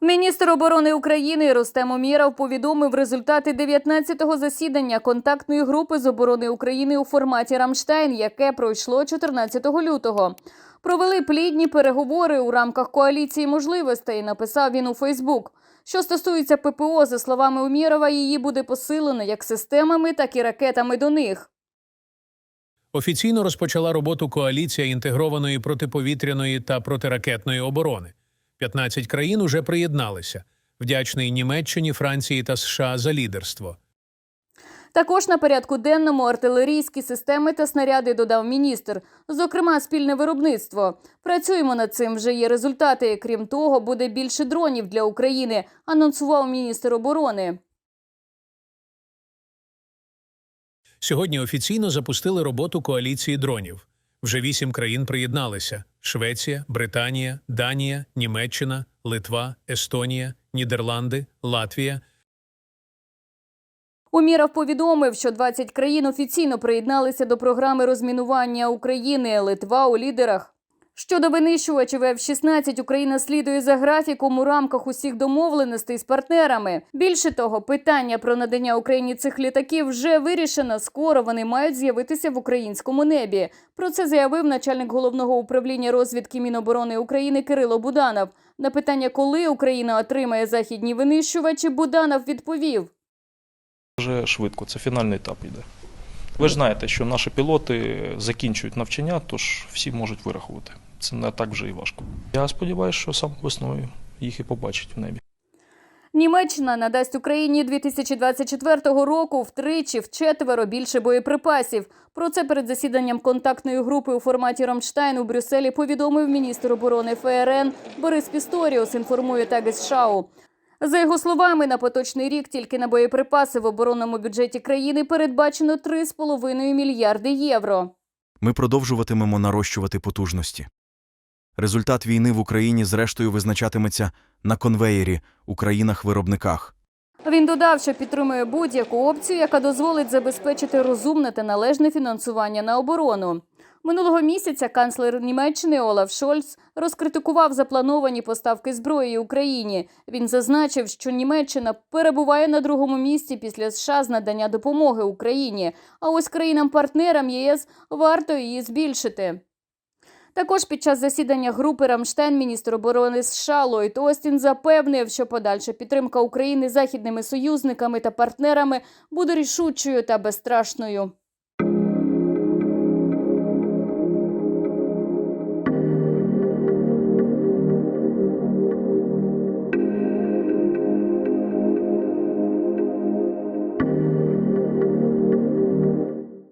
Міністр оборони України Рустем Уміров повідомив результати 19-го засідання контактної групи з оборони України у форматі Рамштайн, яке пройшло 14 лютого. Провели плідні переговори у рамках коаліції можливостей. Написав він у Фейсбук. Що стосується ППО, за словами Умірова, її буде посилено як системами, так і ракетами до них. Офіційно розпочала роботу коаліція інтегрованої протиповітряної та протиракетної оборони. 15 країн уже приєдналися. Вдячний Німеччині, Франції та США за лідерство. Також на порядку денному артилерійські системи та снаряди додав міністр, зокрема спільне виробництво. Працюємо над цим. Вже є результати. Крім того, буде більше дронів для України. Анонсував міністр оборони. Сьогодні офіційно запустили роботу коаліції дронів. Вже вісім країн приєдналися: Швеція, Британія, Данія, Німеччина, Литва, Естонія, Нідерланди, Латвія. Умірав повідомив, що 20 країн офіційно приєдналися до програми розмінування України. Литва у лідерах. Щодо винищувачів F-16, Україна слідує за графіком у рамках усіх домовленостей з партнерами. Більше того, питання про надання Україні цих літаків вже вирішено. Скоро вони мають з'явитися в українському небі. Про це заявив начальник головного управління розвідки Міноборони України Кирило Буданов. На питання, коли Україна отримає західні винищувачі, Буданов відповів. Дуже швидко, це фінальний етап йде. Ви ж знаєте, що наші пілоти закінчують навчання, тож всі можуть вирахувати. Це не так вже і важко. Я сподіваюся, що саме весною їх і побачать в небі. Німеччина надасть Україні 2024 року втричі вчетверо більше боєприпасів. Про це перед засіданням контактної групи у форматі Рамштайн у Брюсселі повідомив міністр оборони ФРН Борис Пісторіус. Інформує Тагес-Шау. За його словами, на поточний рік тільки на боєприпаси в оборонному бюджеті країни передбачено 3,5 мільярди євро. Ми продовжуватимемо нарощувати потужності. Результат війни в Україні зрештою визначатиметься на конвеєрі у країнах-виробниках. Він додав, що підтримує будь-яку опцію, яка дозволить забезпечити розумне та належне фінансування на оборону. Минулого місяця канцлер Німеччини Олаф Шольц розкритикував заплановані поставки зброї Україні. Він зазначив, що Німеччина перебуває на другому місці після США з надання допомоги Україні. А ось країнам-партнерам ЄС варто її збільшити. Також під час засідання групи Рамштайн міністр оборони США Ллойд Остін запевнив, що подальша підтримка України західними союзниками та партнерами буде рішучою та безстрашною.